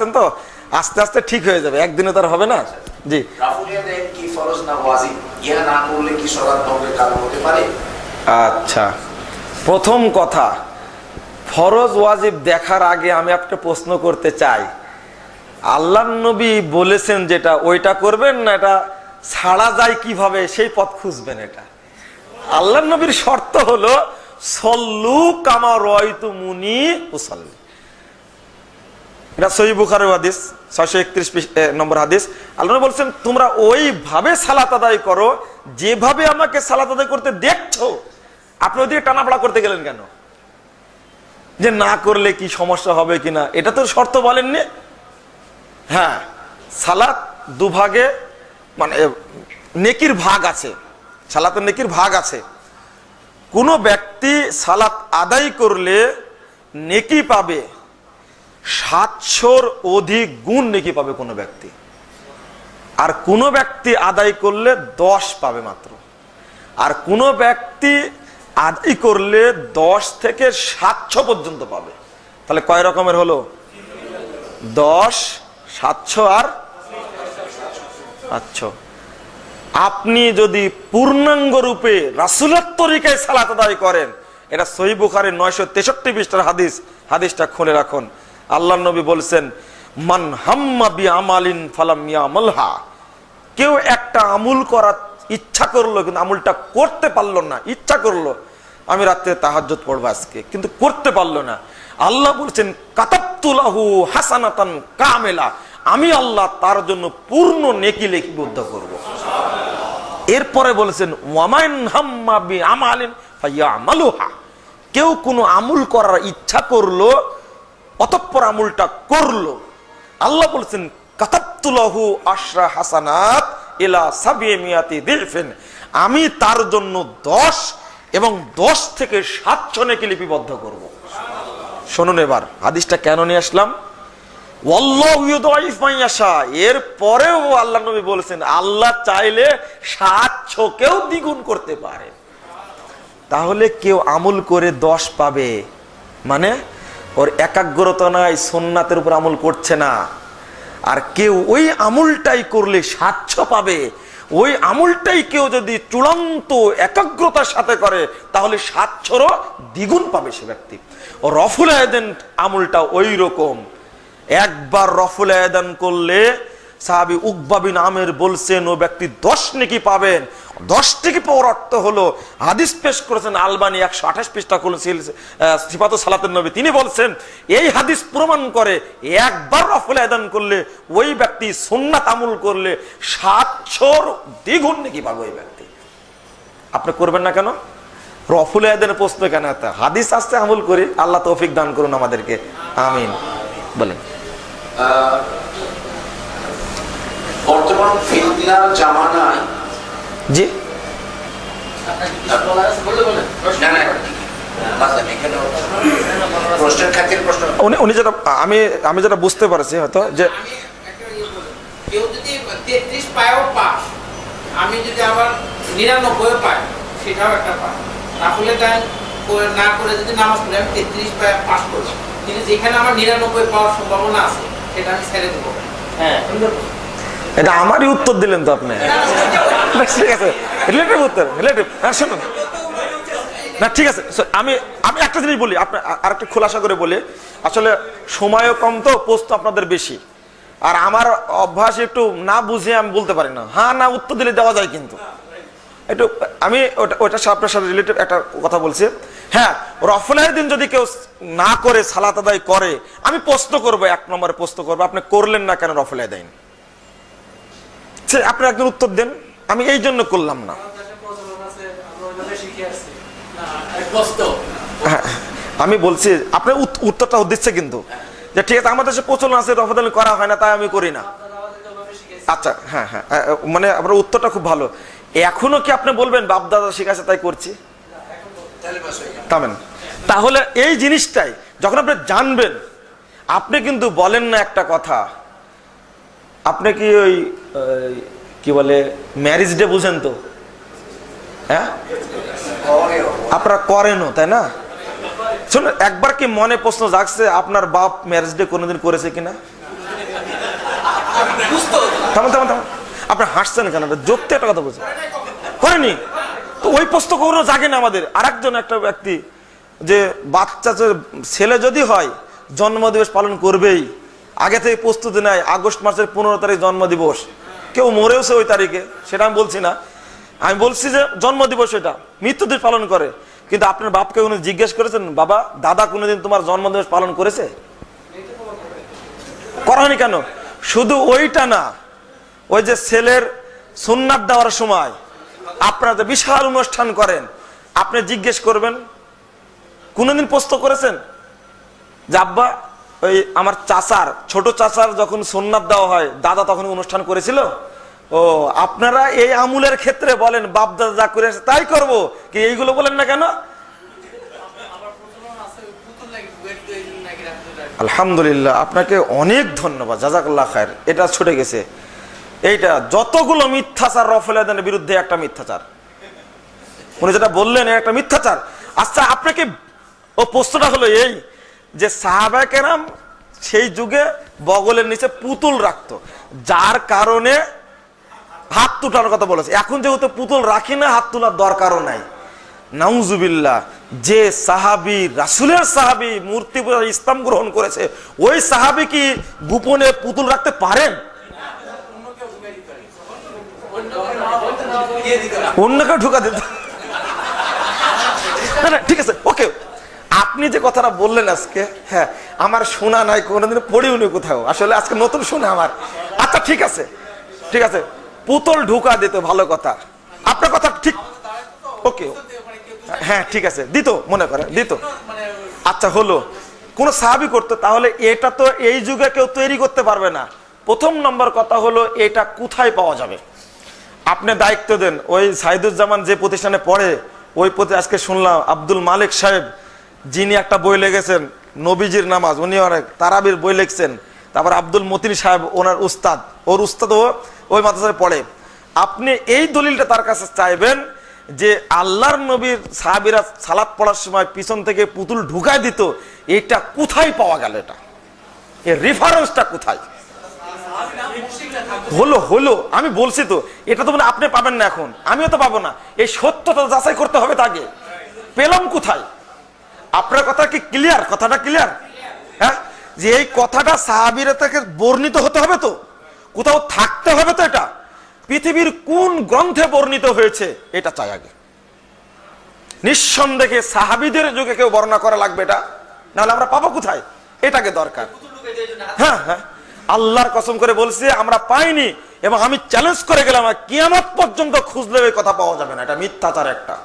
আছেন তো? আস্তে আস্তে ঠিক হয়ে যাবে একদিনে তার হবে না। জি। আচ্ছা। প্রথম কথা ফরজ ওয়াজিব দেখার আগে আমি একটা প্রশ্ন করতে চাই। আল্লাহ নবী বলেছেন যেটা ওইটা করবেন না এটা ছাড়া যায় কীভাবে? সেই পথ খুঁজবেন এটা। আল্লাহ নবীর শর্ত হলো সল্লু কামা রয়তু মুনি উসাল্লি। এটা সহি বুখারের হাদিস, ছয়শো একত্রিশ নম্বর হাদিস। আল্লাহ বলছেন, তোমরা ওইভাবে সালাত আদায় করো, যেভাবে আমাকে সালাত আদায় করতে দেখছ, আপনি ওদিকে টানাপড়া করতে গেলেন কেন? যে না করলে কি সমস্যা হবে কিনা, এটা তো শর্ত বলেননি। হ্যাঁ সালাত দুভাগে মানে নেকির ভাগ আছে, সালাতের নেকির ভাগ আছে। কোনো ব্যক্তি সালাত আদায় করলে নেকি পাবে সাতশোর অধিক গুণ নেকি পাবে কোনো ব্যক্তি। আর কোনো ব্যক্তি আদায় করলে দশ পাবে মাত্র। আর কোনো ব্যক্তি আদায় করলে দশ থেকে সাতশো পর্যন্ত পাবে। তাহলে কয় রকমের হলো? দশ, সাতশো আর আচ্ছা আপনি যদি পূর্ণাঙ্গ রূপে রাসুলের তরিকায় সালাত আদায় করেন, এটা সহি বুখারের নয়শো তেষট্টি পৃষ্ঠার হাদিস। হাদিসটা খুলে রাখুন। আল্লাহ নবী বলছেন, মান হাম্মা বি আমালিন ফালাম ইয়ামালহা। কেউ একটা আমুল করার ইচ্ছা করল, কিন্তু আমুলটা করতে পারল না, ইচ্ছা করল, আমি রাত্রে তাহাজ্জুদ পড়ব আজকে। কিন্তু করতে পারল না। আল্লাহ বলছেন কাতাবতুলাহু হাসানাতান কামেলা। আমি আল্লাহ তার জন্য পূর্ণ নেকি লিপিবদ্ধ করব। এরপরে বলেছেন ওয়ামাইন হাম্মা বি আমালিন ফাইয়ামালুহা। কেউ কোনো আমুল করার ইচ্ছা করল অতঃপর আমুলটা করল। আল্লাহ বলছেন, কাতাবতুলাহু আশরা হাসানাত ইলা সাবিয়ে মিয়াতি দিলফিন। আমি তার জন্য দশ এবং দশ থেকে সাতশো নেকি লিপিবদ্ধ করব। শুনুন এবার, হাদিসটা কেন নিয়ে আসলাম? এর পরেও আল্লাহ নবী বলেছেন, আল্লাহ চাইলে সাতশোকেও দ্বিগুণ করতে পারে। তাহলে কেউ আমল করে দশ পাবে। মানে ওর একাগ্রতা নাই সোননাথের উপর আমল করছে না। আর কেউ ওই আমলটাই করলে স্বাচ্ছ পাবে। ওই আমুলটাই কেউ যদি চূড়ান্ত একাগ্রতার সাথে করে, তাহলে স্বাচ্ছরও দ্বিগুণ পাবে সে ব্যক্তি। ও রফুল আয়দেন আমলটা ওই রকম একবার রফুল আয়দান করলে সাহাবি উকবাবিন আমের বলছেন, ও ব্যক্তি দশ নাকি পাবেন। দশ থেকে পাওয়ার অর্থ হলো, হাদিস পেশ করেছেন আলবানি একশো আঠাশ পৃষ্ঠা খুলেছিল সিফাত সালাতের নবী। তিনি বলছেন, এই হাদিস প্রমাণ করে, একবার রফুল আয়দান করলে, ওই ব্যক্তি সুন্নাত আমল করলে সাতশোর দ্বিগুণ নাকি পাবে ওই ব্যক্তি। আপনি করবেন না কেন? রফুল আয়দানের প্রশ্ন কেন এত? হাদিস আসতে আমল করি, আল্লাহ তৌফিক দান করুন আমাদেরকে। আমিন। বলেন। ফিতনার জামানায় জি। না না। বাজান, এখানে প্রশ্নের খাতির প্রশ্ন উনি উনি যেটা আমি আমি যেটা বুঝতে পারছি হয়তো যে আমি একটা ইয়ে বলি। কেউ যদি তেত্রিশ পায়ও পাস আমি যদি আবার নিরানব্বই পাই সেটাও একটা পাস তাহলে তাই না করে যদি নামাজ পড়ি আমি তেত্রিশ পায় পাস করব। কিন্তু যেখানে আমার নিরানব্বই পাওয়ার সম্ভাবনা আছে সেটা আমি ছেড়ে দেবো। হ্যাঁ। এটা আমারই উত্তর দিলেন তো আপনি। ঠিক আছে। রিলেটিভ উত্তর রিলেটিভ হ্যাঁ শুনুন। না, ঠিক আছে। আমি আমি একটা জিনিস বলি আপনার আর একটা খোলাসা করে বলি। আসলে সময়ও কম তো, পোস্ত আপনাদের বেশি। আর আমার অভ্যাস একটু না বুঝে আমি বলতে পারি না। হ্যাঁ না, উত্তর দিলে দেওয়া যায় কিন্তু। একটু, আমি ওটা ওটা আপনার সাথে রিলেটেড একটা কথা বলছি। হ্যাঁ রফুলের দিন যদি কেউ না করে, সালাত আদায় করে, আমি প্রশ্ন করব, এক নম্বরে প্রশ্ন করব। আপনি করলেন না কেন রফুলে দেন? সে আপনি একজন উত্তর দেন। আমি এই জন্য করলাম না। হ্যাঁ, আমি বলছি আপনার উত্তরটা দিচ্ছে কিন্তু। যে ঠিক আছে আমাদের দেশে প্রচলন আছে রফদান করা হয় না তাই আমি করি না। আচ্ছা হ্যাঁ হ্যাঁ আহ, মানে আপনার উত্তরটা খুব ভালো। এখনও কি আপনি বলবেন বাপ দাদা শিখাছে তাই করছি? থামেন। তাহলে এই জিনিসটাই যখন আপনি জানবেন আপনি কিন্তু বলেন না একটা কথা। আপনি কি ওই, কি বলে ম্যারেজ ডে বুঝেন তো? হ্যাঁ? আপনারা করেনও, তাই না? শুনুন, একবার কি মনে প্রশ্ন জাগছে আপনার বাপ ম্যারেজ ডে কোনোদিন করেছে কিনা? থামান থামান থামান। আপনি হাসছেন কেন? যোগতে একটা কথা বলছেন। করেনি? তো ওই প্রশ্ন কখনো জাগে না আমাদের। আরেকজন একটা ব্যক্তি যে বাচ্চা ছেলে যদি হয়, জন্মদিবস পালন করবেই। আগে থেকে প্রস্তুতি নেয়, আগস্ট মাসের পনেরো তারিখ জন্মদিবস। কেউ মরেওছে ওই তারিখে, সেটা আমি বলছি না। আমি বলছি যে জন্মদিবস এটা, মৃত্যুদিবস পালন করে। কিন্তু আপনার বাপকে কোনো জিজ্ঞেস করেছেন, বাবা, দাদা কোনোদিন তোমার জন্মদিবস পালন করেছে? করা হয়নি কেন? শুধু ওইটা না, ওই যে ছেলের সুন্নাত দেওয়ার সময় আপনারা যে বিশাল অনুষ্ঠান করেন, আপনি জিজ্ঞেস করবেন, কোনোদিন প্রশ্ন করেছেন? যে, আব্বা ওই আমার চাচার, ছোট চাচার যখন সোননাথ দেওয়া হয়, দাদা তখন অনুষ্ঠান করেছিল। ও, আপনারা এই আমুলের ক্ষেত্রে বলেন, বাপ দাদা যা করে তাই করব। কি এইগুলো বলেন না কেন? আলহামদুলিল্লাহ, আপনাকে অনেক ধন্যবাদ, জাজাকাল্লাহ খায়ের। এটা ছুটে গেছে। এইটা যতগুলো মিথ্যাচার রফেলাদের বিরুদ্ধে একটা মিথ্যাচার। উনি যেটা বললেন একটা মিথ্যাচার। আচ্ছা আপনাকে, ও প্রশ্নটা হলো এই যে সাহাবা কেরাম সেই যুগে বগলের নিচে পুতুল রাখতো। যার কারণে হাত তুটানোর কথা বলেছে। এখন যেহেতু পুতুল রাখি না, হাত তোলার দরকারও নাই। নাউজুবিল্লাহ, যে সাহাবি, রাসুলের সাহাবি মূর্তি পূজা ইসলাম গ্রহণ করেছে, ওই সাহাবি কি গোপনে পুতুল রাখতে পারেন? অন্যকে ঢুকা দিত ঠিক আছে, ওকে। আপনি যে কথাটা বললেন আজকে হ্যাঁ আমার শোনা নাই, কোনোদিন পড়িও নি কোথাও। আসলে আজকে নতুন শোনা আমার। আচ্ছা ঠিক আছে ঠিক আছে। পুতুল ঢুকা দিত, ভালো কথা। আপনার কথা ঠিক, ওকে। হ্যাঁ ঠিক আছে, দিত, মনে করে, দিত। আচ্ছা হলো। কোন সাহাবি করতো, তাহলে এটা তো এই যুগে কেউ তৈরি করতে পারবে না। প্রথম নম্বর কথা হলো, এটা কোথায় পাওয়া যাবে? আপনি দায়িত্ব দেন। ওই সাইদুজ্জামান যে প্রতিষ্ঠানে পড়ে, ওই প্রতি আজকে শুনলাম, আব্দুল মালিক সাহেব যিনি একটা বই লেগেছেন নবীজির নামাজ, উনি অনেক তারাবির বই লিখছেন। তারপর আব্দুল মতিন সাহেব ওনার উস্তাদ, ওর উস্তাদ ওই মাদ্রাসায় পড়ে। আপনি এই দলিলটা তার কাছে চাইবেন যে আল্লাহর নবীর সাহাবিরা সালাত পড়ার সময় পিছন থেকে পুতুল ঢুকায় দিত, এটা কোথায় পাওয়া গেল এটা? এর রেফারেন্সটা কোথায়? হলো হলো, আমি বলছি তো, এটা তো মানে আপনি পাবেন না এখন, আমিও তো পাবো না। এই সত্যতা যাচাই করতে হবে তাকে। পেলাম কোথায়? আপনার কথা কি ক্লিয়ার কথাটা ক্লিয়ার হ্যাঁ? যে এই কথাটা সাহাবিরা থেকে বর্ণিত হতে হবে তো। কোথাও থাকতে হবে তো এটা। পৃথিবীর কোন গ্রন্থে বর্ণিত হয়েছে, এটা চাই আগে। নিঃসন্দেহে সাহাবিদের যুগে কেউ বর্ণনা করা লাগবে এটা। নাহলে আমরা পাবো কোথায়? এটাকে দরকার। হ্যাঁ হ্যাঁ। আল্লাহর কসম করে বলছি, আমরা পাইনি এবং আমি চ্যালেঞ্জ করে গেলাম কিয়ামত পর্যন্ত খুঁজলে কথা পাওয়া যাবে না। এটা মিথ্যাচার একটা।